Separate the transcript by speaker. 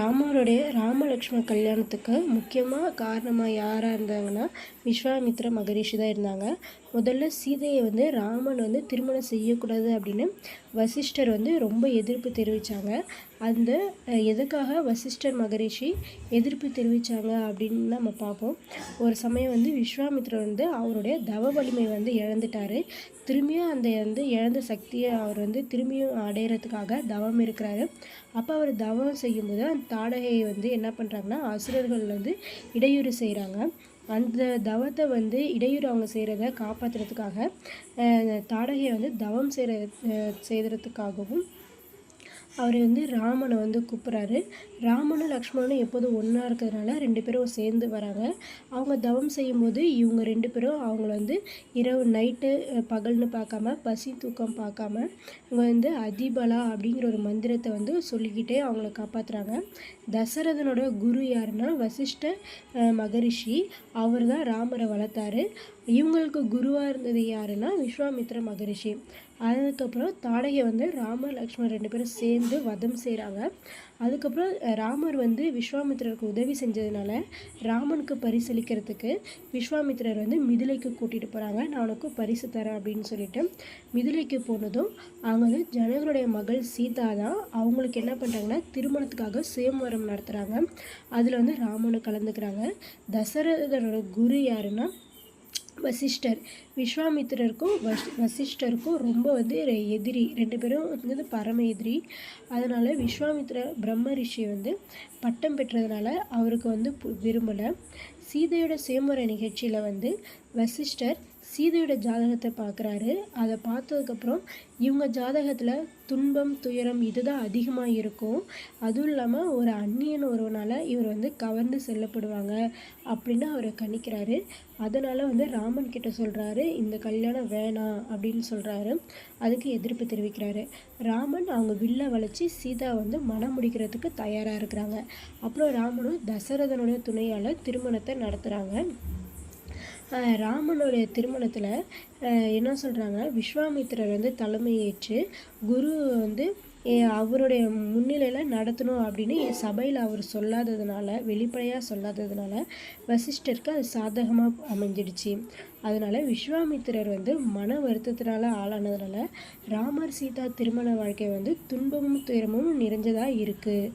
Speaker 1: ராமருடைய ராமலக்ஷ்மண கல்யாணத்துக்கு முக்கியமாக காரணமாக யாராக இருந்தாங்கன்னா விஸ்வாமித்ர மகரிஷி தான் இருந்தாங்க. முதல்ல சீதையை வந்து ராமன் வந்து திருமணம் செய்யக்கூடாது அப்படின்னு வசிஷ்டர் வந்து ரொம்ப எதிர்ப்பு தெரிவித்தாங்க அந்த எதுக்காக வசிஷ்டர் மகரிஷி எதிர்ப்பு தெரிவித்தாங்க அப்படின்னு நம்ம பார்ப்போம். ஒரு சமயம் வந்து விஸ்வாமித்ரர் வந்து அவருடைய தவ வலிமை வந்து இழந்துட்டாரு. திரும்பியும் அந்த வந்து இழந்த சக்தியை அவர் வந்து திரும்பியும் அடையிறதுக்காக தவம் இருக்கிறாரு. அப்போ அவர் தவம் செய்யும்போது அந்த தாடகையை வந்து என்ன பண்ணுறாங்கன்னா அசுரர்கள் வந்து இடையூறு செய்கிறாங்க அந்த தவத்தை வந்து இடையூறு அவங்க செய்கிறத காப்பாற்றுறதுக்காக தாடகையை வந்து தவம் செய்கிற செய்கிறதுக்காகவும் அவர் வந்து ராமனை வந்து கூப்பிட்றாரு. ராமனும் லக்ஷ்மணனும் எப்போதும் ஒன்றா இருக்கிறதுனால ரெண்டு பேரும் சேர்ந்து வராங்க. அவங்க தவம் செய்யும்போது இவங்க ரெண்டு பேரும் அவங்கள வந்து இரவு நைட்டு பகல்னு பார்க்காம பசி தூக்கம் பார்க்காம இவங்க வந்து அதிபலா அப்படிங்கிற ஒரு மந்திரத்தை வந்து சொல்லிக்கிட்டே அவங்கள காப்பாற்றுறாங்க தசரதனோட குரு யாருன்னா வசிஷ்ட மகரிஷி. அவர் தான் ராமரை வளர்த்தாரு. இவங்களுக்கு குருவாக இருந்தது யாருன்னா விஸ்வாமித்ர மகரிஷி. அதுக்கப்புறம் தாடகை வந்து ராமர் லக்ஷ்மணன் ரெண்டு பேரும் சேர்ந்து வதம் செய்கிறாங்க அதுக்கப்புறம் ராமர் வந்து விஸ்வாமித்திரருக்கு உதவி செஞ்சதுனால ராமனுக்கு பரிசளிக்கிறதுக்கு விஸ்வாமித்திரர் வந்து மிதிலைக்கு கூட்டிகிட்டு போகிறாங்க நான் உனக்கு பரிசு தரேன் அப்படின்னு சொல்லிட்டு மிதிலைக்கு போனதும் அவங்க வந்து ஜனகருடைய மகள் சீதா தான் அவங்களுக்கு என்ன பண்ணுறாங்கன்னா திருமணத்துக்காக சுயம்வரம் நடத்துகிறாங்க அதில் வந்து ராமனு கலந்துக்கிறாங்க. தசரதரோட குரு யாருன்னா வசிஷ்டர். விஸ்வாமித்திரருக்கும் வஸ் வசிஷ்டருக்கும் ரொம்ப வந்து எதிரி. ரெண்டு பேரும் வந்து பரம எதிரி. அதனால் விஸ்வாமித்ர பிரம்ம ரிஷி வந்து பட்டம் பெற்றதுனால அவருக்கு வந்து பு- விரும்பலை. சீதையோட சேமுறை நிகழ்ச்சியில் வந்து வசிஷ்டர் சீதையோட ஜாதகத்தை பார்க்குறாரு. அதை பார்த்ததுக்கப்புறம் இவங்க ஜாதகத்தில் துன்பம் துயரம் இதுதான் அதிகமாக இருக்கும். அதுவும் இல்லாமல் ஒரு அந்நியன் ஒருவனால் இவர் வந்து கவர்ந்து செல்லப்படுவாங்க அப்படின்னு அவரை கணிக்கிறாரு. அதனால் வந்து ராமன் கிட்ட சொல்கிறாரு இந்த கல்யாணம் வேணாம் அப்படின்னு சொல்கிறாரு அதுக்கு எதிர்ப்பு தெரிவிக்கிறாரு. ராமன் அவங்க வில்ல வளைச்சி சீதா வந்து மனம் முடிக்கிறதுக்கு தயாராக இருக்கிறாங்க. அப்புறம் ராமனும் தசரதனுடைய துணையால் திருமணத்தை நடத்துகிறாங்க ராமனுடைய திருமணத்தில் என்ன சொல்கிறாங்க விஸ்வாமித்திரர் வந்து தலைமையேற்று குரு வந்து ஏ- அவருடைய முன்னிலையில் நடத்தணும் அப்படின்னு சபையில் அவர் சொல்லாததுனால வெளிப்படையாக சொல்லாததுனால வசிஷ்டருக்கு அது சாதகமாக அமைஞ்சிடுச்சு. அதனால் விஸ்வாமித்திரர் வந்து மன வருத்தத்தினால ஆளானதுனால ராமர் சீதா திருமண வாழ்க்கை வந்து துன்பமும் துயரமும் நிறைஞ்சதாக இருக்குது